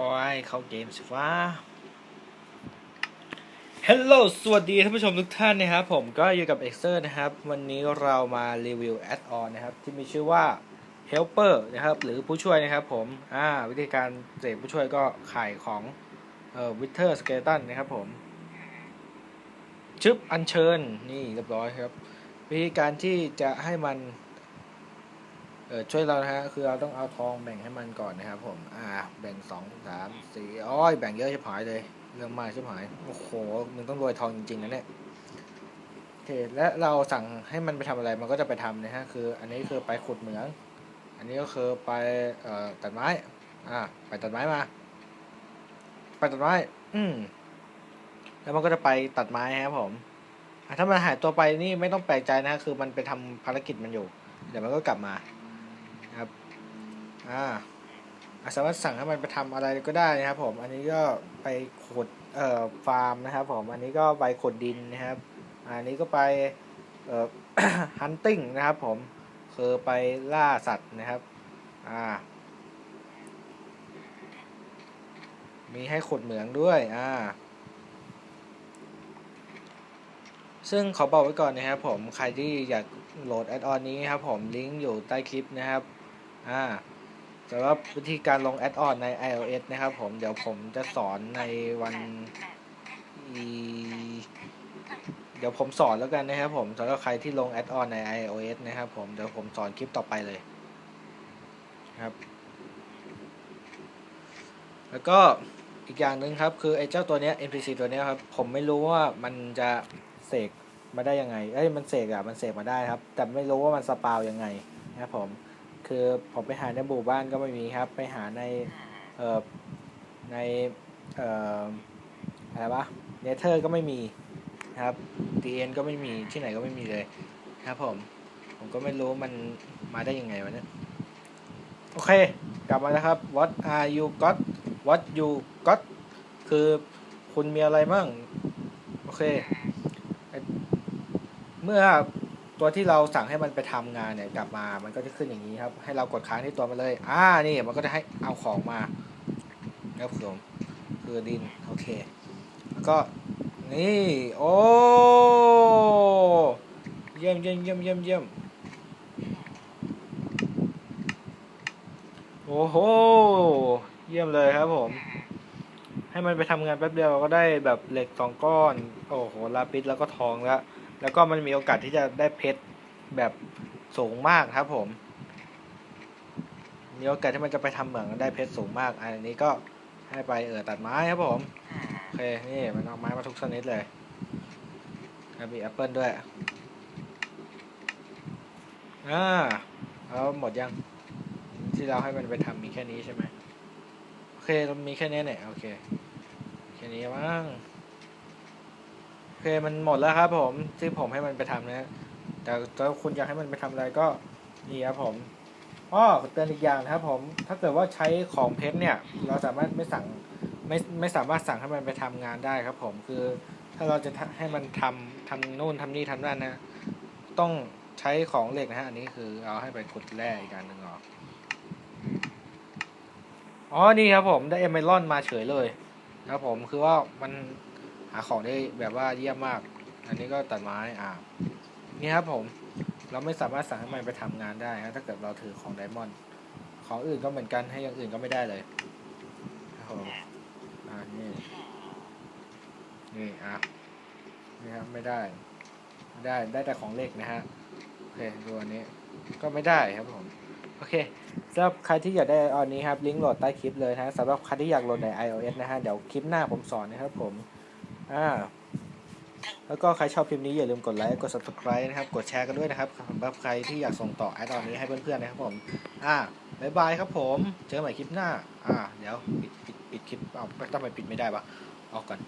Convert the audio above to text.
โอ้ยเข้าเกมสิฟ้าฮัลโหลสวัสดีท่านผู้ชมทุกท่านนะครับ ผมก็อยู่กับ e x e r นะครับ วันนี้เรามารีวิวแอดออนนะครับ ที่มีชื่อว่า Helper นะครับ หรือผู้ช่วยนะครับผม อ่า วิธีการเสกผู้ช่วยก็ขายของเอ่อวิเทอร์สเกตันนะครับผมชึบอัญเชิญนี่เรียบร้อยครับ วิธีการที่จะให้มัน เออช่วยเรานะฮะคือเราต้องเอาทองแบ่งให้มันก่อนนะครับผม อ่า แบ่งสองสามสี่อ้อยแบ่งเยอะชิบหายเลย เรื่องมากชิบหาย โอ้โหมึงต้องรวยทองจริงๆนะเนี่ยโอเคและเราสั่งให้มันไปทำอะไรมันก็จะไปทำนะฮะคือ อันนี้คือไปขุดเหมือง อันนี้ก็คือไปเอ่อตัดไม้ อ่า ไปตัดไม้มา ไปตัดไม้ อืมแล้วมันก็จะไปตัดไม้ครับผมอะถ้ามันหายตัวไปนี่ไม่ต้องแปลกใจนะคือมันไปทำภารกิจมันอยู่ เดี๋ยวมันก็กลับมา อ่าอะสามารถสั่งให้มันไปทำอะไรก็ได้นะครับผมอันนี้ก็ไปขุดเอ่อฟาร์มนะครับผมอันนี้ก็ไปขุดดินนะครับ อันนี้ก็ไปเอ่อฮันติ้งนะครับผมคือไปล่าสัตว์นะครับอ่ามีให้ขุดเหมืองด้วยอ่าซึ่งขอบอกไว้ก่อนนะครับผมใครที่อยากโหลดแอดออนนี้ครับผมลิงก์อยู่ใต้คลิปนะครับอ่า สำหรับวิธีการลงแอดออนใน iOS นะครับผม เดี๋ยวผมจะสอนในวัน เดี๋ยวผมสอนแล้วกันนะครับผมสำหรับใครที่ลงแอดออนใน iOS นะครับผม เดี๋ยวผมสอนคลิปต่อไปเลยครับ แล้วก็อีกอย่างหนึ่งครับ คือไอ้เจ้าตัวเนี้ย NPC ตัวเนี้ยครับ ผมไม่รู้ว่ามันจะเสกมาได้ยังไง เอ้ย มันเสกอะมันเสกมาได้ครับ แต่ไม่รู้ว่ามันสปาวยังไงนะครับผม คือผมไปหาในหมู่บ้านก็ไม่มีครับ ไปหาในเอ่อในเอ่ออะไรวะเนเธอร์ก็ไม่มีนะครับดีเอ็นก็ไม่มีที่ไหนก็ไม่มีเลยนะครับผม ผมก็ไม่รู้มันมาได้ยังไงวะเนี่ยโอเค กลับมาแล้วครับ what are you got what you got คือคุณมีอะไรมั่ง โอเค เมื่อ ตัวที่เราสั่งให้มันไปทำงานเนี่ยกลับมา มันก็จะขึ้นอย่างนี้ครับ ให้เรากดค้างที่ตัวมันเลย อ่า นี่มันก็จะให้เอาของมาครับผมคือดิน โอเค แล้วก็ นี่ โอ้ เยี่ยมเยี่ยมเยี่ยมเยี่ยมเยี่ยมโอ้โห เยี่ยมเลยครับผม ให้มันไปทำงานแป๊บเดียวก็ได้แบบเหล็กสองก้อน โอ้โห ลาปิสแล้วก็ทองแล้ว แล้วก็มันมีโอกาสที่จะได้เพชรแบบสูงมากครับผม มีโอกาสที่มันจะไปทำเหมืองได้เพชรสูงมาก อันนี้ก็ให้ไปเออตัดไม้ครับผม โอเค นี่มันเอาไม้มาทุกชนิดเลยแล้วมีแอปเปิลด้วย อ่าแล้วหมดยัง ที่เราให้มันไปทำมีแค่นี้ใช่ไหมโอเคเรามีแค่นี้เนี่ย โอเค แค่นี้มั้ง อเคมันหมดแล้วครับผมที่ผมให้มันไปทำนะแต่ถ้าคุณอยากให้มันไปทำอะไรก็นี่ครับผมอ้อเตือนอีกอย่างนะครับ ผม ถ้าเกิดว่าใช้ของเพชรเนี่ย เราสามารถไม่สั่งไม่ไม่สามารถสั่งให้มันไปทำงานได้ครับ ผมคือถ้าเราจะให้มันทำทำนู่นทำนี่ทำนั่นนะ ต้องใช้ของเหล็กนะฮะอันนี้คือเอาให้ไปขุดแร่อีกการหนึ่งออกอ๋อนี่ครับผมได้เอเมรอนมาเฉยเลยครับผมคือว่ามัน หาของได้แบบว่าเยี่ยมมาก อันนี้ก็ตัดไม้อ่านี่ครับผมเราไม่สามารถสั่งให้มันไปทำงานได้นะถ้าเกิดเราถือของไดมอนด์ของอื่นก็เหมือนกันให้อย่างอื่นก็ไม่ได้เลยครับผมอ่านี่นี่อะนี่ครับไม่ได้ไม่ได้ได้แต่ของเล็กนะฮะโอเคดูอันนี้ก็ไม่ได้ครับผมโอเคสำหรับใครที่อยากได้อันนี้ครับลิงก์โหลดใต้คลิปเลยนะสำหรับใครที่อยากโหลดใน iOS นะฮะเดี๋ยวคลิปหน้าผมสอนนะครับผม อ่าแล้วก็ใครชอบคลิปนี้อย่าลืมกดไลค์ กด subscribe นะครับ กดแชร์กันด้วยนะครับสำหรับใครที่อยากส่งต่อแอดออนนี้ให้เพื่อนๆนะครับผม อ่าบายบายครับผม เจอกันใหม่คลิปหน้า อ่า เดี๋ยว ปิดปิดปิดคลิป เอาทำไมปิดไม่ได้ปะออกก่อน